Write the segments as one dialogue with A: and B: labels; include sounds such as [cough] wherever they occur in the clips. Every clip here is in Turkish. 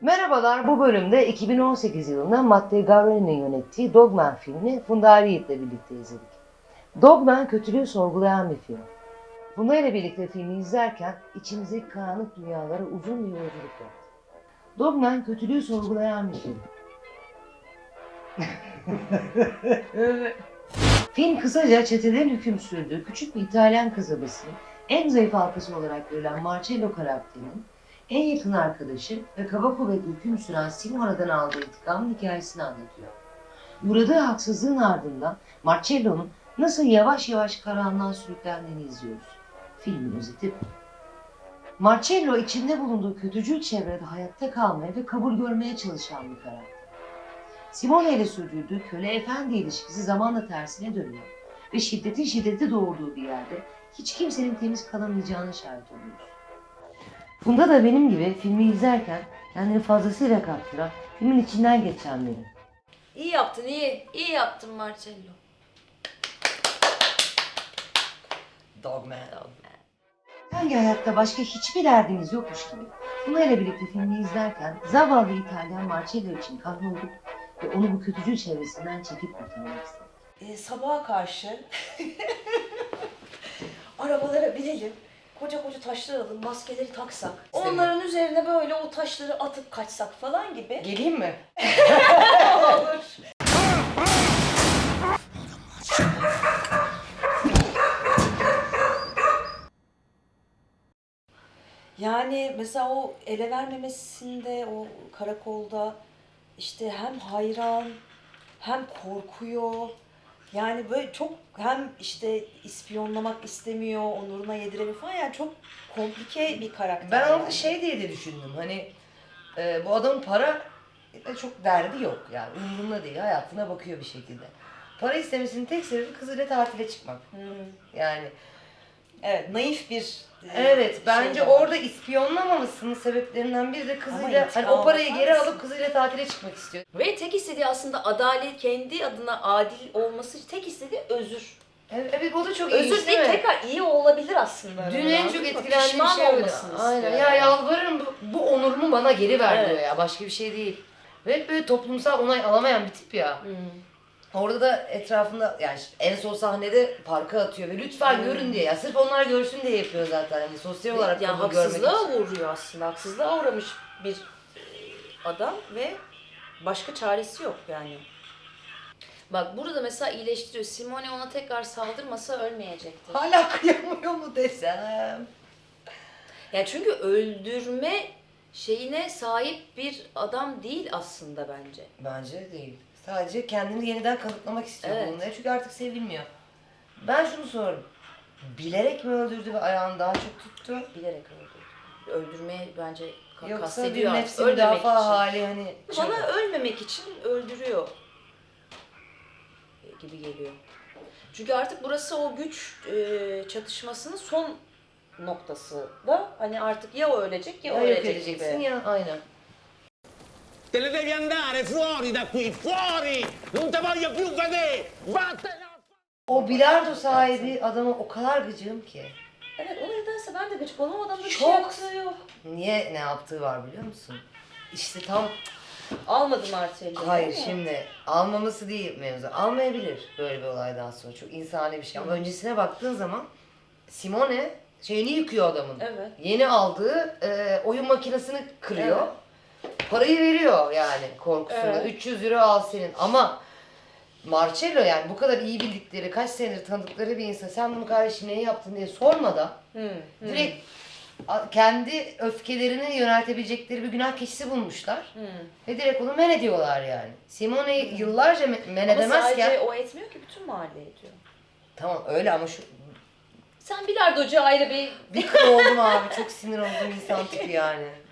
A: Merhabalar, bu bölümde 2018 yılında Matteo Garreri'nin yönettiği Dogman filmini Funda Ariyet'le birlikte izledik. Dogman kötülüğü sorgulayan bir film. Funda ile birlikte filmi izlerken içimizdeki karanlık dünyalara uzun bir yolculuk yaptık. Dogman kötülüğü sorgulayan bir film. [laughs] Film kısaca çetelerin hüküm sürdüğü küçük bir İtalyan kasabasının en zayıf halkası olarak görülen Marcello karakterinin en yakın arkadaşı ve kaba kuvvetli hüküm süren Simona'dan aldığı intikamın hikayesini anlatıyor. Uğradığı haksızlığın ardından Marcello'nun nasıl yavaş yavaş karanlığa sürüklendiğini izliyoruz. Filmin özeti bu. Marcello içinde bulunduğu kötücül çevrede hayatta kalmaya ve kabul görmeye çalışan bir karakter. Simone ile sürdürdüğü köle efendi ilişkisi zamanla tersine dönüyor ve şiddetin şiddeti doğurduğu bir yerde hiç kimsenin temiz kalamayacağına şahit oluyoruz. Funda da benim gibi filmi izlerken kendini fazlasıyla kaptıran, filmin içinden geçen biri.
B: İyi yaptın iyi. İyi yaptın Marcello.
C: Dogman.
A: Sanki hayatta başka hiçbir derdimiz yokmuş gibi. Funda ile birlikte filmi izlerken zavallı İtalyan Marcello için kahrolduk ve onu bu kötücül çevresinden çekip kurtarmak istedik.
C: Ee, sabaha karşı [laughs] arabalara binelim. Koca koca taşlar alalım, maskeleri taksak. Onların üzerine böyle o taşları atıp kaçsak falan gibi.
A: Geleyim mi? [laughs]
C: Olur. Yani mesela o ele vermemesinde, o karakolda işte hem hayran hem korkuyor. Yani böyle çok hem işte ispiyonlamak istemiyor, onuruna yediremiyor falan. Yani çok komplike bir karakter.
D: Ben
C: yani.
D: orada şey diye de düşündüm hani e, bu adamın para e, çok derdi yok yani umurunda değil hayatına bakıyor bir şekilde. Para istemesinin tek sebebi kızıyla tatile çıkmak.
C: Hmm.
D: Yani
C: Evet, naif bir e,
D: evet
C: şey
D: bence
C: var.
D: orada ispiyonlamamasının sebeplerinden biri de kızıyla hani o parayı geri alıp kızıyla tatile çıkmak istiyor.
B: Ve tek istediği aslında adalet, kendi adına adil olması, tek istediği özür.
D: Evet, evet o da çok
B: Özür
D: ilginç
B: değil,
D: değil
B: tekrar iyi olabilir aslında.
D: Dün en çok etkilendiğim şey oydu. Aynen ya yalvarırım bu, bu onurumu bana geri ver
B: Evet.
D: diyor ya başka bir şey değil. Ve böyle toplumsal onay alamayan bir tip ya.
B: Hmm.
D: Orada da etrafında yani en son sahnede parka atıyor ve lütfen
B: Hmm.
D: görün diye. Ya sırf onlar görsün diye yapıyor zaten. Hani sosyal olarak
B: yani
D: kabul görmek
B: haksızlığa
D: için.
B: uğruyor aslında. Haksızlığa uğramış bir adam ve başka çaresi yok yani. Bak burada mesela iyileştiriyor. Simone ona tekrar saldırmasa ölmeyecekti.
D: Hala [laughs] kıyamıyor mu desem.
B: Yani çünkü öldürme şeyine sahip bir adam değil aslında bence.
D: Bence değil. Sadece kendini yeniden kanıtlamak istiyor
B: Evet.
D: bununla. Çünkü artık sevilmiyor. Ben şunu sordum. Bilerek mi öldürdü ve ayağını daha çok tuttu?
B: Bilerek öldürdü. Öldürmeye bence ka-
D: Yoksa
B: kastediyor.
D: bir
B: artık.
D: nefsi müdafaa
B: için.
D: hali hani...
B: Bana ölmemek için öldürüyor gibi geliyor. Çünkü artık burası o güç e, çatışmasının son noktası da hani artık ya o ölecek ya,
D: ya
B: ölecek gibi.
D: ya aynen.
E: Te ne devi andare fuori da qui, fuori! Non te voglio più vedere! Vattene!
D: O bilardo sahibi adama o kadar gıcığım ki.
B: Evet o nedense ben de gıcık oldum adamda bir şey
D: Çok.
B: yaptığı yok.
D: Niye ne yaptığı var biliyor musun? İşte tam
B: Almadım Marcel'i.
D: Hayır
B: değil mi?
D: şimdi almaması değil mevzu. Almayabilir böyle bir olaydan sonra. Çok insani bir şey. Ama öncesine baktığın zaman Simone şeyini yıkıyor adamın.
B: Evet.
D: Yeni aldığı e, oyun makinesini kırıyor. Parayı veriyor yani korkusunda.
B: Evet.
D: 300 euro al senin. Ama Marcello yani bu kadar iyi bildikleri, kaç senedir tanıdıkları bir insan sen bunu kardeşim niye yaptın diye sormadan
B: hı.
D: direkt kendi öfkelerini yöneltebilecekleri bir günah keçisi bulmuşlar.
B: Hı.
D: Ve direkt onu men ediyorlar yani. Simone'yi yıllarca me- men
B: Ama
D: edemezken...
B: sadece o etmiyor ki bütün mahalle ediyor.
D: Tamam öyle ama şu...
B: Sen bilardocu ayrı bir...
D: Bir kıl oldum abi. Çok sinir olduğum insan tipi yani. [laughs]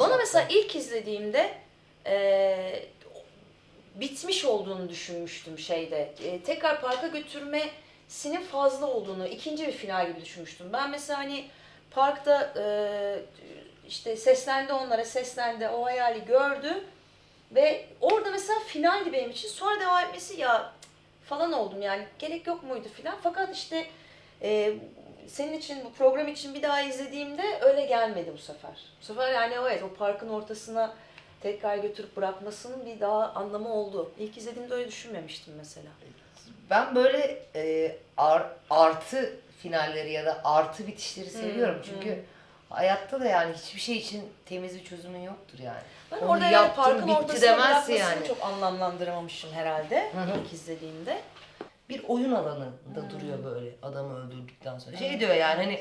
B: Bana mesela ilk izlediğimde eee, bitmiş olduğunu düşünmüştüm şeyde. Eee, tekrar parka götürmesinin fazla olduğunu, ikinci bir final gibi düşünmüştüm. Ben mesela hani parkta eee, işte seslendi onlara, seslendi, o hayali gördü. Ve orada mesela finaldi benim için. Sonra devam etmesi ya
F: falan oldum yani gerek yok muydu filan. Fakat işte e, senin için bu program için bir daha izlediğimde öyle gelmedi bu sefer. Bu sefer yani evet o parkın ortasına tekrar götürüp bırakmasının bir daha anlamı oldu. İlk izlediğimde öyle düşünmemiştim mesela.
D: Ben böyle e, ar- artı finalleri ya da artı bitişleri seviyorum.
F: Hmm,
D: Çünkü
F: hmm.
D: hayatta da yani hiçbir şey için temiz bir çözümün yoktur yani.
F: Ben
D: Onu
F: orada yani
D: yaptın,
F: parkın
D: bitti
F: ortasına
D: demezsin yani.
F: çok anlamlandıramamışım herhalde ilk izlediğimde.
D: Bir oyun alanında
F: Hmm.
D: duruyor böyle adamı öldürdükten sonra. Şey diyor yani hani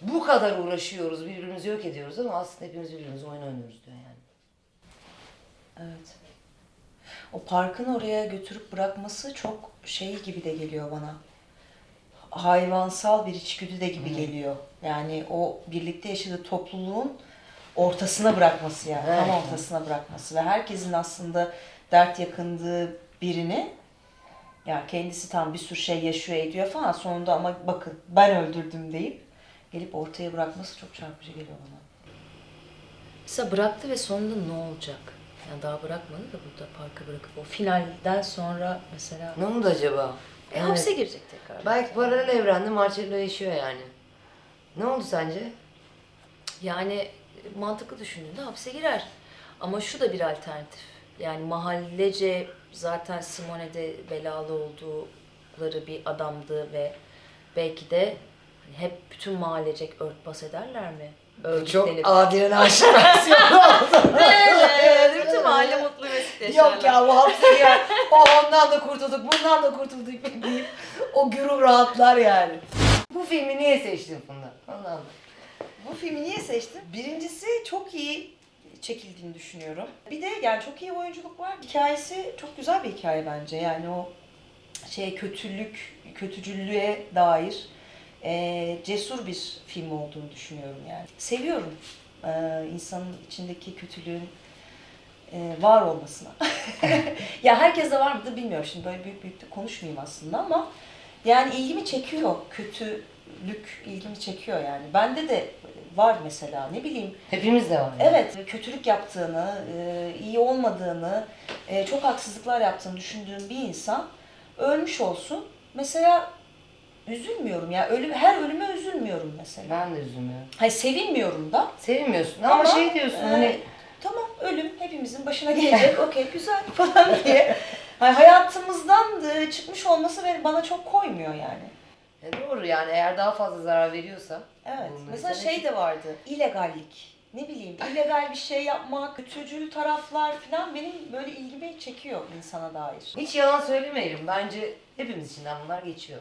D: bu kadar uğraşıyoruz, birbirimizi yok ediyoruz ama aslında hepimiz birbirimize oyun oynuyoruz diyor yani.
B: Evet. O parkın oraya götürüp bırakması çok şey gibi de geliyor bana. Hayvansal bir içgüdü de gibi geliyor. Yani o birlikte yaşadığı topluluğun ortasına bırakması yani. Tam
D: Evet.
B: ortasına bırakması ve herkesin aslında dert yakındığı birini ya kendisi tam bir sürü şey yaşıyor ediyor falan sonunda ama bakın ben öldürdüm deyip gelip ortaya bırakması çok çarpıcı geliyor bana.
F: Mesela bıraktı ve sonunda ne olacak? Yani daha bırakmadı da burada parka bırakıp o finalden sonra mesela
D: Ne oldu acaba?
F: e,
D: Yani
F: hapse girecek tekrar.
D: belki paralel evrende Marcello yaşıyor yani. Ne oldu sence?
F: Yani mantıklı düşündüğünde hapse girer. Ama şu da bir alternatif. Yani mahallece zaten Simone de belalı oldukları bir adamdı ve belki de hep bütün mahallecek örtbas ederler mi? Öldükleri-
D: adilen aşık versiyonu [laughs] oldu.
F: Evet, bütün mahalle mutlu mesut yaşarlar.
D: Yok ya bu hapse girer. O ondan da kurtulduk, bundan da kurtulduk [laughs] deyip o güruh rahatlar yani. Bu filmi niye seçtin Funda? Anlamadım.
B: Bu filmi niye seçtim? Birincisi çok iyi çekildiğini düşünüyorum. Bir de yani çok iyi oyunculuk var. Hikayesi çok güzel bir hikaye bence. Yani o şey kötülük, kötücüllüğe dair e, cesur bir film olduğunu düşünüyorum yani. Seviyorum e, insanın içindeki kötülüğün e, var olmasına. [laughs] ya herkes de var mıdır bilmiyorum şimdi böyle büyük büyük de konuşmayayım aslında ama yani ilgimi çekiyor kötülük ilgimi çekiyor yani. Bende de var mesela ne bileyim
D: Hepimiz de var. yani.
B: Evet, kötülük yaptığını, e, iyi olmadığını, e, çok haksızlıklar yaptığını düşündüğüm bir insan ölmüş olsun. Mesela üzülmüyorum ya. Ölüm, her ölüme üzülmüyorum mesela.
D: Ben de üzülmüyorum.
B: Hayır sevinmiyorum da.
D: Sevmiyorsun ama, şey diyorsun
B: e,
D: hani
B: tamam ölüm hepimizin başına gelecek. [laughs] Okey güzel falan diye. Hani hayatımızdan e, çıkmış olması bana çok koymuyor yani.
D: E, doğru yani eğer daha fazla zarar veriyorsa.
B: Evet.
D: bunun
B: Mesela
D: üzerine-
B: şey de vardı. illegallik. Ne bileyim illegal bir şey yapmak, kötücül taraflar falan benim böyle ilgimi çekiyor insana dair.
D: Hiç yalan söylemeyelim. Bence hepimiz içinden bunlar geçiyor.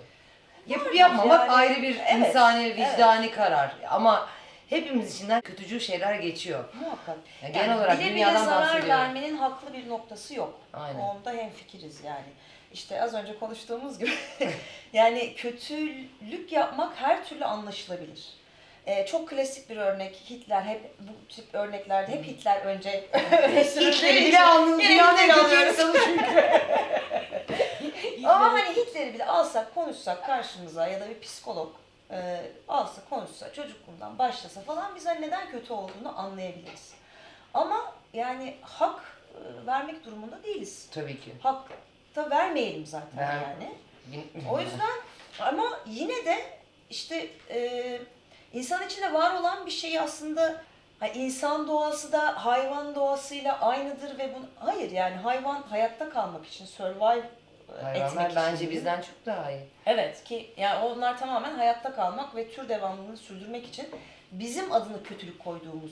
D: Yapıp
B: Vardır
D: yapmamak
B: yani.
D: ayrı bir
B: Evet,
D: insani,
B: evet.
D: vicdani karar. Ama hepimiz içinden kötücül şeyler geçiyor.
B: Muhakkak.
D: Ya genel olarak
B: bile bile
D: dünyadan
B: zarar
D: bahsediyorum.
B: vermenin haklı bir noktası yok.
D: Aynen.
B: Onda hemfikiriz yani. İşte az önce konuştuğumuz gibi [laughs] yani kötülük yapmak her türlü anlaşılabilir. Ee, çok klasik bir örnek Hitler hep bu tip örneklerde hep Hitler önce [laughs] öne
D: Hitler'i bile en
B: Hitler'i
D: çünkü. [laughs]
B: Ama hani Hitler'i bile alsak, konuşsak karşımıza ya da bir psikolog e, alsa, konuşsa, çocukluğundan başlasa falan biz hani neden kötü olduğunu anlayabiliriz. Ama yani hak e, vermek durumunda değiliz.
D: Tabii ki.
B: Hak da vermeyelim zaten
D: Ver-
B: yani. O yüzden ama yine de işte e, insan içinde var olan bir şeyi aslında ha, insan doğası da hayvan doğasıyla aynıdır ve bu hayır yani hayvan hayatta kalmak için survive e,
D: Hayvanlar
B: etmek
D: bence
B: için.
D: bizden çok daha iyi.
B: Evet ki yani onlar tamamen hayatta kalmak ve tür devamlılığını sürdürmek için bizim adını kötülük koyduğumuz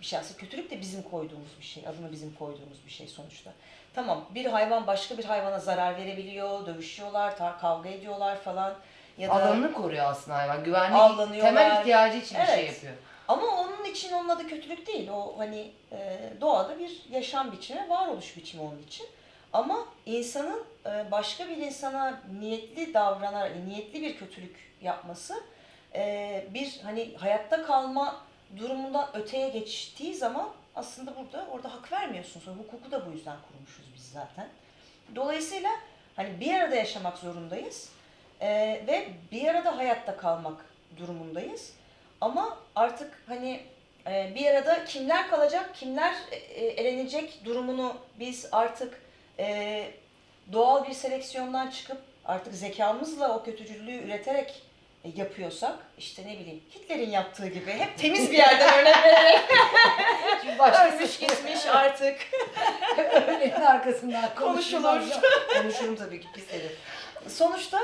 B: bir şey. Aslında kötülük de bizim koyduğumuz bir şey. Adını bizim koyduğumuz bir şey sonuçta. Tamam bir hayvan başka bir hayvana zarar verebiliyor, dövüşüyorlar, tar- kavga ediyorlar falan. Ya da
D: Alanını koruyor aslında hayvan. Güvenlik
B: Avlanıyorlar.
D: temel ihtiyacı için bir şey
B: Evet.
D: yapıyor.
B: Ama onun için onun adı kötülük değil. O hani e, doğada bir yaşam biçimi, varoluş biçimi onun için. Ama insanın e, başka bir insana niyetli davranarak, niyetli bir kötülük yapması e, bir hani hayatta kalma durumundan öteye geçtiği zaman aslında burada orada hak vermiyorsun. Sonra hukuku da bu yüzden kurmuşuz biz zaten. Dolayısıyla hani bir arada yaşamak zorundayız e, ve bir arada hayatta kalmak durumundayız. Ama artık hani e, bir arada kimler kalacak, kimler e, elenecek durumunu biz artık e, doğal bir seleksiyondan çıkıp artık zekamızla o kötücüllüğü üreterek e, yapıyorsak işte ne bileyim Hitler'in yaptığı gibi hep temiz bir yerden örnek vererek [laughs]
D: Çünkü başkası
B: ölmüş gitmiş artık [laughs]
D: Ölenin arkasından
B: Konuşulur.
D: Konuşurum tabii ki pis herif.
B: sonuçta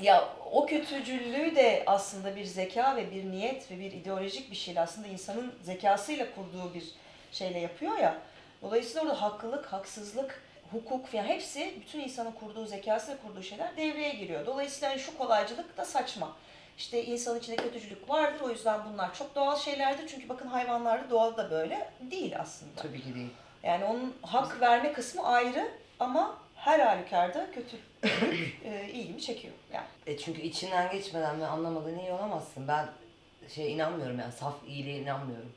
B: ya o kötücüllüğü de aslında bir zeka ve bir niyet ve bir ideolojik bir şeyle aslında insanın zekasıyla kurduğu bir şeyle yapıyor ya. Dolayısıyla orada haklılık, haksızlık, hukuk falan hepsi bütün insanın kurduğu zekasıyla kurduğu şeyler devreye giriyor. Dolayısıyla hani şu kolaycılık da saçma. İşte insanın içinde kötücülük vardır o yüzden bunlar çok doğal şeylerdir. Çünkü bakın hayvanlarda doğal da böyle değil aslında.
D: Tabii ki değil.
B: Yani onun hak verme kısmı ayrı ama her halükarda kötülük [coughs] e, ilgimi çekiyor. Yani.
D: E çünkü içinden geçmeden ve anlamadığın iyi olamazsın. Ben şey inanmıyorum yani saf iyiliğe inanmıyorum.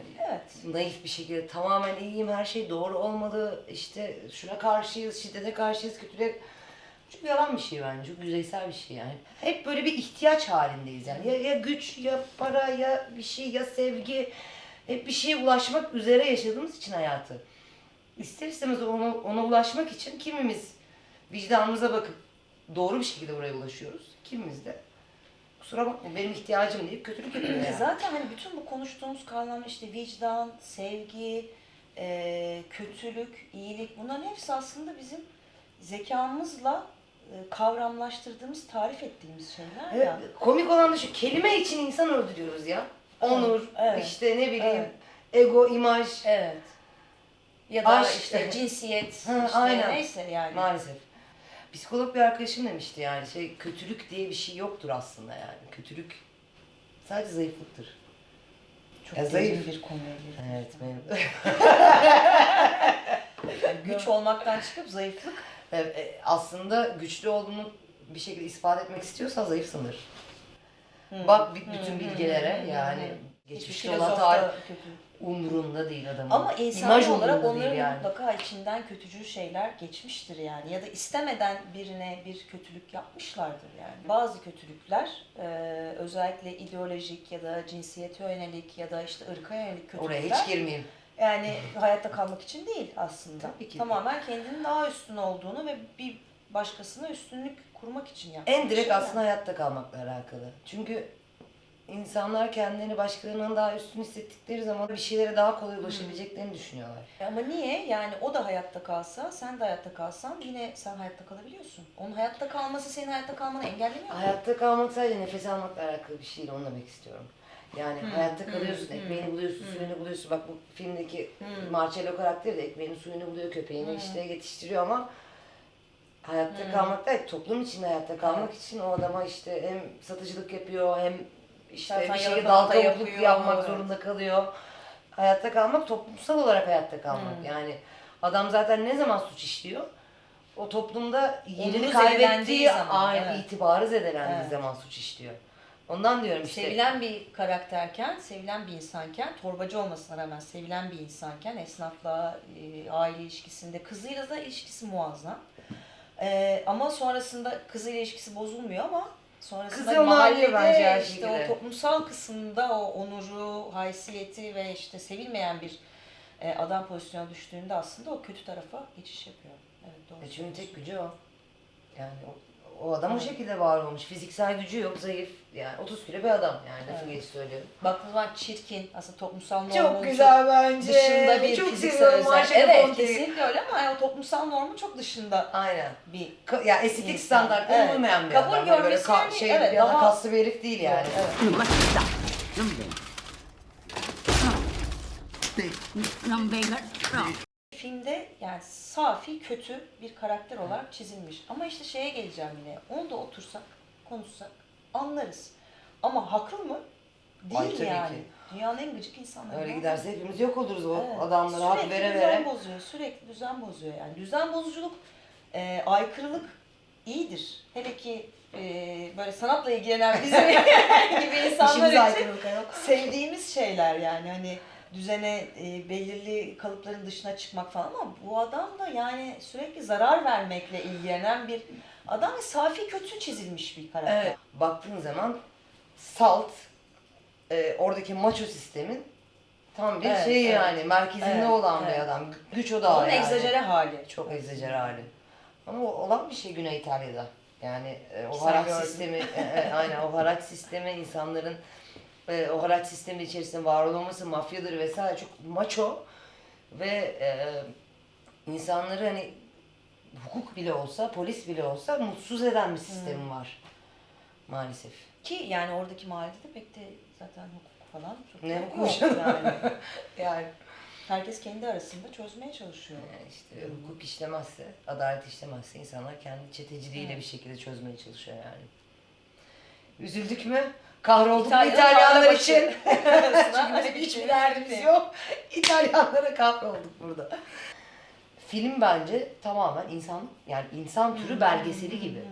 B: Evet.
D: Naif bir şekilde tamamen iyiyim, her şey doğru olmalı, işte şuna karşıyız, şiddete karşıyız, kötülüğe... Çok yalan bir şey bence, çok yüzeysel bir şey yani. Hep böyle bir ihtiyaç halindeyiz yani. Ya, ya güç, ya para, ya bir şey, ya sevgi. Hep bir şeye ulaşmak üzere yaşadığımız için hayatı. İster istemez ona, ona ulaşmak için kimimiz vicdanımıza bakıp doğru bir şekilde buraya ulaşıyoruz. Kimimiz de kusura bakma benim ihtiyacım deyip kötülük [clears throat] yapıyor yani.
B: Zaten hani bütün bu konuştuğumuz kavramlar işte vicdan, sevgi, e, kötülük, iyilik bunların hepsi aslında bizim zekamızla e, kavramlaştırdığımız, tarif ettiğimiz şeyler
D: Evet,
B: ya.
D: komik olan da şu kelime için insan öldürüyoruz ya. Onur,
B: evet,
D: işte ne bileyim,
B: evet.
D: ego, imaj.
B: Evet. Ya da
D: Aşk.
B: işte cinsiyet,
D: Ha,
B: işte
D: aynen.
B: neyse yani.
D: Maalesef. Psikolog bir arkadaşım demişti yani şey kötülük diye bir şey yoktur aslında yani. Kötülük sadece zayıflıktır.
B: Çok
D: Ya zayıf.
B: bir konuya girdik.
D: Evet benim.
B: Yani [laughs] [laughs] güç olmaktan çıkıp zayıflık
D: Evet, aslında güçlü olduğunu bir şekilde ispat etmek istiyorsan zayıfsındır. Bak bir- bütün bilgilere yani geçmişte olan tarih umrunda değil adamın.
B: Ama
D: İmaj
B: insan olarak onların
D: yani.
B: mutlaka içinden kötücül şeyler geçmiştir yani. Ya da istemeden birine bir kötülük yapmışlardır yani. Bazı kötülükler e, özellikle ideolojik ya da cinsiyete yönelik ya da işte ırka yönelik kötülükler.
D: Oraya hiç girmeyeyim.
B: Yani hayatta kalmak için değil aslında.
D: Tabii ki.
B: Tamamen kendinin daha üstün olduğunu ve bir başkasına üstünlük kurmak için yaptığı
D: En direkt
B: şeyler.
D: aslında hayatta kalmakla alakalı. Çünkü insanlar kendilerini başkalarından daha üstün hissettikleri zaman bir şeylere daha kolay ulaşabileceklerini düşünüyorlar.
B: Ama niye? Yani o da hayatta kalsa, sen de hayatta kalsan yine sen hayatta kalabiliyorsun. Onun hayatta kalması senin hayatta kalmanı engellemiyor mu?
D: Hayatta kalmak sadece nefes almakla alakalı bir şey değil, onu demek istiyorum. Yani hayatta kalıyorsun, ekmeğini buluyorsun, suyunu buluyorsun. Bak bu filmdeki. Marcello karakteri de ekmeğini suyunu buluyor, köpeğini işte yetiştiriyor ama hayatta kalmak değil, toplum içinde hayatta kalmak için o adama işte hem satıcılık yapıyor hem işte bir şekilde
B: yalakalık da
D: dal kavukluk
B: yapıyor,
D: yapmak
B: evet.
D: zorunda kalıyor. Hayatta kalmak toplumsal olarak hayatta kalmak.
B: Hmm.
D: Yani adam zaten ne zaman suç işliyor? O toplumda yerini kaybettiği
B: zaman, evet.
D: itibarı zedelendiği
B: Evet.
D: zaman suç işliyor. Ondan diyorum işte.
B: Sevilen bir karakterken, sevilen bir insanken, torbacı olmasına rağmen sevilen bir insanken, esnafla, e, aile ilişkisinde, kızıyla da ilişkisi muazzam. E, ama sonrasında kızıyla ilişkisi bozulmuyor ama sonrasında
D: Kızı onu arıyor bence her
B: işte o toplumsal kısımda o onuru, haysiyeti ve işte sevilmeyen bir e, adam pozisyona düştüğünde aslında o kötü tarafa geçiş yapıyor. Evet doğru.
D: E çünkü tek gücü o. Yani o, o adam o şekilde var olmuş. Fiziksel gücü yok, zayıf. Yani 30 kilo bir adam yani lafı
B: Evet.
D: geç söylüyorum.
B: Baktığınız zaman çirkin, aslında toplumsal normun
D: Çok güzel bence.
B: dışında bir
D: Çok
B: fiziksel
D: seviyorum
B: özellik. Evet
D: Fonte'yi.
B: kesinlikle öyle ama yani o toplumsal normun çok dışında
D: Aynen.
B: bir
D: Ka- ya estetik
B: İnsan,
D: standartlara
B: evet.
D: uymayan bir
B: Kabul
D: adam. Hani
B: görmesi
D: ka-
B: yani,
D: şey
B: evet,
D: bir adam,
B: daha-
D: kaslı bir herif değil yani.
B: Evet.
E: Dai,
B: Filmde yani safi kötü bir karakter olarak çizilmiş. Ama işte şeye geleceğim yine. Onu da otursak, konuşsak anlarız. Ama haklı mı? Değil
D: Ay, tabii
B: yani.
D: ki.
B: Dünyanın en gıcık insanları.
D: Öyle giderse hepimiz yok oluruz o
B: Evet.
D: adamlara hak
B: sürekli
D: vere
B: düzen
D: vere.
B: bozuyor, sürekli düzen bozuyor yani. Düzen bozuculuk, e, aykırılık iyidir. Hele ki e, böyle sanatla ilgilenen bizim [laughs] gibi insanlar için sevdiğimiz şeyler yani hani düzene e, belirli kalıpların dışına çıkmak falan ama bu adam da yani sürekli zarar vermekle ilgilenen bir adam ve safi kötü çizilmiş bir karakter.
D: Evet. Baktığın zaman salt e, oradaki maço sistemin tam bir
B: Evet,
D: şey
B: evet.
D: yani merkezinde
B: Evet,
D: olan
B: evet.
D: bir adam. Güç odağı
B: Onun
D: yani.
B: egzajere hali.
D: Çok egzajere hali. Ama o olan bir şey Güney İtalya'da. Yani e, o
B: Sen
D: haraç
B: gördün.
D: sistemi, e, e, aynen o haraç sistemi insanların e, o haraç sistemi içerisinde var olması, mafyadır vesaire çok maço ve e, insanları hani hukuk bile olsa, polis bile olsa mutsuz eden bir sistemi var maalesef.
B: Ki yani oradaki mahallede pek de zaten hukuk falan çok
D: Ne
B: yok
D: hukuku?
B: yani.
D: Yani
B: Herkes kendi arasında çözmeye çalışıyor.
D: Yani işte hukuk işlemezse, adalet işlemezse insanlar kendi çeteciliğiyle bir şekilde çözmeye çalışıyor yani. Üzüldük mü? Kahrolduk
B: İtalyan
D: İtalyanlar için? [laughs] Çünkü bizim hiçbir derdimiz yok. [laughs] İtalyanlara kahrolduk burada. Film bence tamamen insan yani insan türü belgeseli gibi.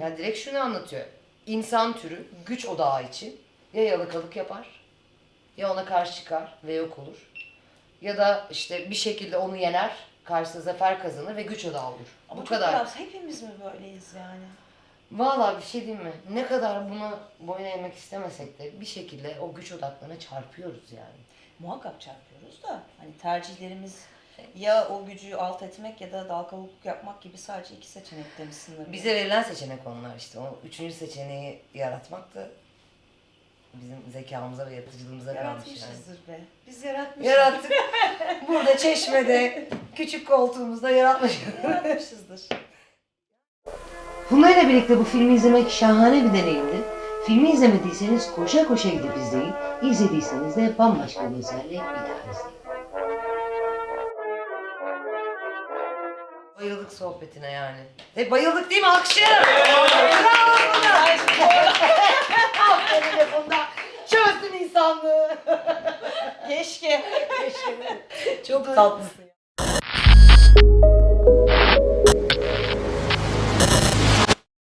D: Yani direkt şunu anlatıyor. İnsan türü güç odağı için ya yalakalık yapar ya ona karşı çıkar ve yok olur. Ya da işte bir şekilde onu yener, karşısında zafer kazanır ve güç odağı olur.
B: Ama
D: Bu
B: çok
D: kadar.
B: biraz hepimiz mi böyleyiz yani?
D: Vallahi bir şey diyeyim mi? Ne kadar buna boyun eğmek istemesek de bir şekilde o güç odaklarına çarpıyoruz yani.
B: Muhakkak çarpıyoruz da hani tercihlerimiz ya o gücü alt etmek ya da dal kavukluk yapmak gibi sadece iki seçenekte mi sınırlı?
D: Bize verilen seçenek onlar işte. O üçüncü seçeneği yaratmak da bizim zekamıza ve yaratıcılığımıza kalmış yani.
B: yaratmışızdır be. Biz yaratmışız.
D: Yarattık. [laughs] Burada çeşmede, küçük koltuğumuzda yaratmışız.
B: yaratmışızdır.
A: Bunlarla birlikte bu filmi izlemek şahane bir deneyimdi. Filmi izlemediyseniz koşa koşa gidip izleyin. İzlediyseniz de bambaşka bir özellik bir daha izleyin.
D: Bayıldık sohbetine yani. Ve bayıldık değil mi? Alkışlar. Bravo buna. Aferin Funda. Çözdün insanlığı.
B: Keşke.
D: Çok tatlısın.